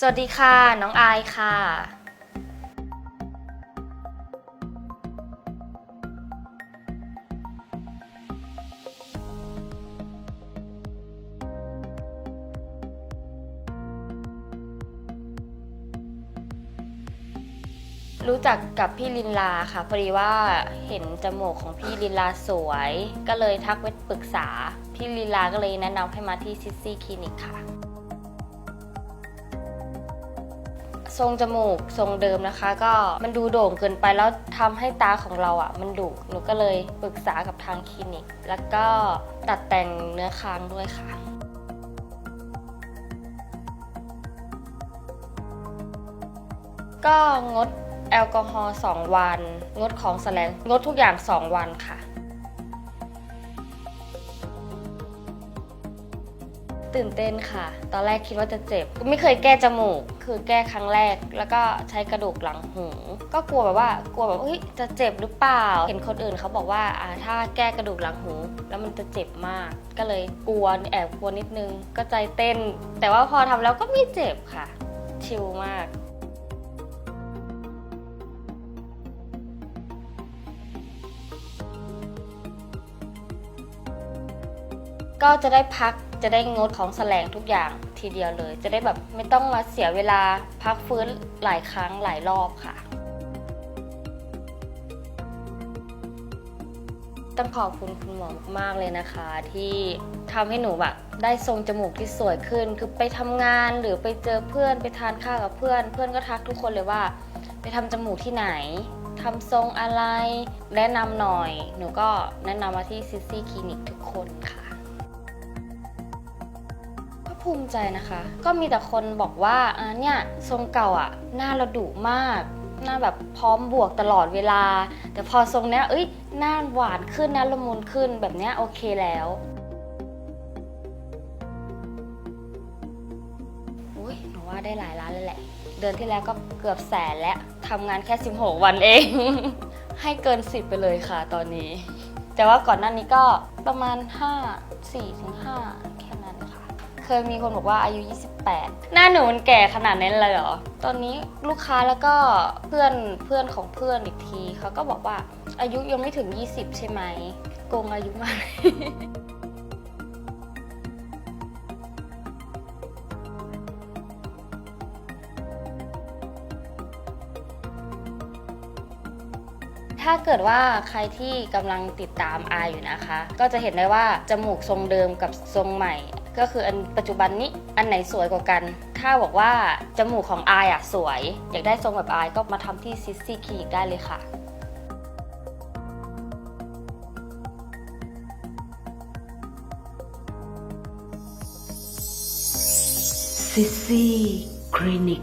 สวัสดีค่ะ น้องอายค่ะ รู้จักกับพี่ลินลาค่ะ พอดีว่าเห็นจมูกของพี่ลินลาสวย ก็เลยทักไปปรึกษา พี่ลินลาก็เลยแนะนำให้มาที่ซิซี่คลินิกค่ะ ทรงจมูกทรงเดิมนะคะ ก็มันดูโด่งเกินไปแล้วทำให้ตาของเราอะ มันดุหนูก็เลยปรึกษากับทางคลินิก แล้วก็ตัดแต่งเนื้อค้างด้วยค่ะก็งดแอลกอฮอล์2วัน งดของแสลง งดทุกอย่าง 2 วันค่ะ ตื่นเต้นค่ะ ตอนแรกคิดว่าจะเจ็บ ไม่เคยแก้จมูก คือแก้ครั้งแรก แล้วก็ใช้กระดูกหลังหู ก็กลัวแบบว่ากลัวแบบเฮ้ยจะเจ็บหรือเปล่า เห็นคนอื่นเขาบอกว่าอ่าถ้าแก้กระดูกหลังหู แล้วมันจะเจ็บมาก ก็เลยกลัวแอบกลัวนิดนึง ก็ใจเต้น แต่ว่าพอทำแล้วก็ไม่เจ็บค่ะ ชิลมากก็จะได้พัก จะได้งดของแสลงทุกอย่างทีเดียวเลย จะได้แบบไม่ต้องมาเสียเวลาพักฟื้นหลายครั้งหลายรอบค่ะ ต้องขอบคุณคุณหมอมากๆเลยนะคะ ที่ทำให้หนูแบบได้ทรงจมูกที่สวยขึ้น คือไปทำงานหรือไปเจอเพื่อนไปทานข้าวกับเพื่อน เพื่อนก็ทักทุกคนเลยว่า ไปทำจมูกที่ไหนทำทรงอะไร แนะนำหน่อย หนูก็แนะนำมาที่ซิซี่คลินิกทุกคนค่ะ ภูมิใจนะคะ ก็มีแต่คนบอกว่าอ่าเนี่ยทรงเก่าอะ หน้าเราดุมาก หน้าแบบพร้อมบวกตลอดเวลา แต่พอทรงเนี้ยเอ้ยหน้าหวานขึ้นหน้าละมุนขึ้นแบบเนี้ยโอเคแล้วอุ้ยหนูว่าได้หลายล้านเลยแหละ เดือนที่แล้วก็เกือบแสนแล้วทำงานแค่ 16 วันเอง ให้เกิน 10 ไปเลยค่ะตอนนี้ แต่ว่าก่อนหน้านี้ก็ประมาณ 5 4ถึง5แค่นั้นค่ะ เคยมีคนบอกว่าอายุ 28 หน้าหนูมันแก่ขนาดนั้นเลยเหรอ ตอนนี้ลูกค้าแล้วก็เพื่อนเพื่อนของเพื่อนอีกทีเขาก็บอกว่าอายุยังไม่ถึง 20 ใช่ไหมโกงอายุมากถ้าเกิดว่าใครที่กำลังติดตามอายอยู่นะคะ ก็จะเห็นได้ว่าจมูกทรงเดิมกับทรงใหม่ ก็คืออันปัจจุบันนี้อันไหนสวยกว่ากัน ถ้าบอกว่าจมูกของอายอะสวย อยากได้ทรงแบบอายก็มาทำที่ซิสซี่คลินิกได้เลยค่ะซิซี่คลินิก